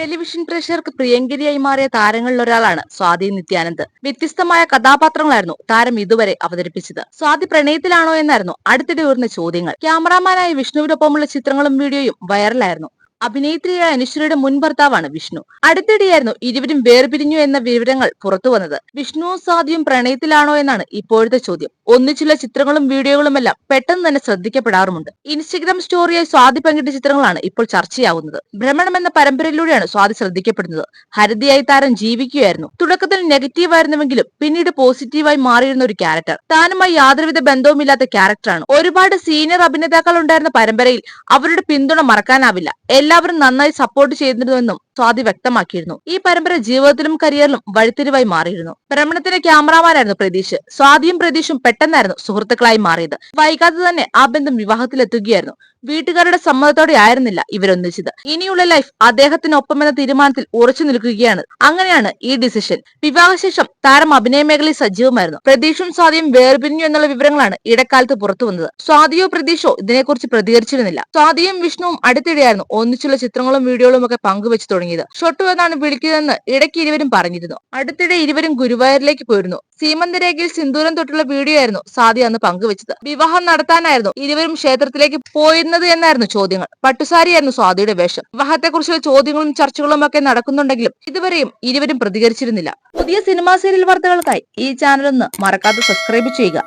Television പ്രേക്ഷകർക്ക് പ്രിയങ്കരിയായി മാറിയ താരങ്ങളിൽ ഒരാളാണ് സ്വാതി നിത്യാനന്ദ്. വ്യത്യസ്തമായ കഥാപാത്രങ്ങളായിരുന്നു താരം ഇതുവരെ അവതരിപ്പിച്ചത്. സ്വാതി പ്രണയത്തിലാണോ എന്നായിരുന്നു അടുത്തിടെ ഉയർന്ന ചോദ്യങ്ങൾ. ക്യാമറാമാനായ വിഷ്ണുവിനൊപ്പമുള്ള ചിത്രങ്ങളും വീഡിയോയും വൈറലായിരുന്നു. അഭിനേത്രിയായ അനുശ്വരയുടെ മുൻ ഭർത്താവാണ് വിഷ്ണു. അടുത്തിടെയായിരുന്നു ഇരുവരും വേർപിരിഞ്ഞു എന്ന വിവരങ്ങൾ പുറത്തുവന്നത് വിഷ്ണുവും സാധ്യം പ്രണയത്തിലാണോ എന്നാണ് ഇപ്പോഴത്തെ ചോദ്യം. ഒന്നിച്ചുള്ള ചിത്രങ്ങളും വീഡിയോകളുമെല്ലാം പെട്ടെന്ന് തന്നെ ശ്രദ്ധിക്കപ്പെടാറുമുണ്ട്. ഇൻസ്റ്റഗ്രാം സ്റ്റോറിയായി സ്വാതി പങ്കിട്ട ചിത്രങ്ങളാണ് ഇപ്പോൾ ചർച്ചയാവുന്നത്. ഭ്രമണം എന്ന പരമ്പരയിലൂടെയാണ് സ്വാതി ശ്രദ്ധിക്കപ്പെടുന്നത്. ഹരിതയായി താരം ജീവിക്കുകയായിരുന്നു. തുടക്കത്തിൽ നെഗറ്റീവ് ആയിരുന്നുവെങ്കിലും പിന്നീട് പോസിറ്റീവായി മാറിയിരുന്ന ഒരു ക്യാരക്ടർ. താനുമായി യാതൊരുവിധ ബന്ധവുമില്ലാത്ത ക്യാരക്ടറാണ്. ഒരുപാട് സീനിയർ അഭിനേതാക്കൾ ഉണ്ടായിരുന്ന പരമ്പരയിൽ അവരുടെ പിന്തുണ മറക്കാനാവില്ല. എല്ലാവരും നന്നായി സപ്പോർട്ട് ചെയ്തിരുന്നുവെന്നും സ്വാതി വ്യക്തമാക്കിയിരുന്നു. ഈ പരമ്പര ജീവിതത്തിലും കരിയറിലും വഴിത്തിരിവായി മാറിയിരുന്നു. ഭ്രമണത്തിന്റെ ക്യാമറാമാനായിരുന്നു പ്രതീഷ്. സ്വാതിയും പ്രതീഷും പെട്ടെന്നായിരുന്നു സുഹൃത്തുക്കളായി മാറിയത്. വൈകാതെ തന്നെ ആ ബന്ധം വിവാഹത്തിലെത്തുകയായിരുന്നു. വീട്ടുകാരുടെ സമ്മതത്തോടെ ആയിരുന്നില്ല ഇവരൊന്നിച്ചത്. ഇനിയുള്ള ലൈഫ് അദ്ദേഹത്തിനൊപ്പം എന്ന തീരുമാനത്തിൽ ഉറച്ചു നിൽക്കുകയാണ്. അങ്ങനെയാണ് ഈ ഡിസിഷൻ. വിവാഹശേഷം താരം അഭിനയ മേഖലയിൽ സജീവമായിരുന്നു. പ്രതീഷും സ്വാതിയും വേർപിരിഞ്ഞു എന്നുള്ള വിവരങ്ങളാണ് ഇടക്കാലത്ത് പുറത്തു വന്നത്. സ്വാതിയോ പ്രതീഷോ ഇതിനെക്കുറിച്ച് പ്രതികരിച്ചിരുന്നില്ല. സ്വാതിയും വിഷ്ണുവും അടുത്തിടെയായിരുന്നു ഒന്നിച്ചുള്ള ചിത്രങ്ങളും വീഡിയോകളും ഒക്കെ പങ്കുവെച്ചു തുടങ്ങിയത്. ഷൊട്ടു എന്നാണ് വിളിക്കുന്നതെന്ന് ഇടയ്ക്ക് ഇരുവരും പറഞ്ഞിരുന്നു. അടുത്തിടെ ഇരുവരും ഗുരുവായൂരിലേക്ക് പോയിരുന്നു. സീമന്തരേഖയിൽ സിന്ദൂരം തൊട്ടുള്ള വീഡിയോ ആയിരുന്നു സാദി അന്ന് പങ്കുവച്ചത്. വിവാഹം നടത്താനായിരുന്നു ഇരുവരും ക്ഷേത്രത്തിലേക്ക് പോയിരുന്നത് എന്നായിരുന്നു ചോദ്യങ്ങൾ. പട്ടുസാരിയായിരുന്നു സ്വാതിയുടെ വേഷം. വിവാഹത്തെക്കുറിച്ചുള്ള ചോദ്യങ്ങളും ചർച്ചകളും ഒക്കെ നടക്കുന്നുണ്ടെങ്കിലും ഇതുവരെയും ഇരുവരും പ്രതികരിച്ചിരുന്നില്ല. പുതിയ സിനിമാ സീരിയൽ വാർത്തകൾക്കായി ഈ ചാനലൊന്ന് മറക്കാതെ സബ്സ്ക്രൈബ് ചെയ്യുക.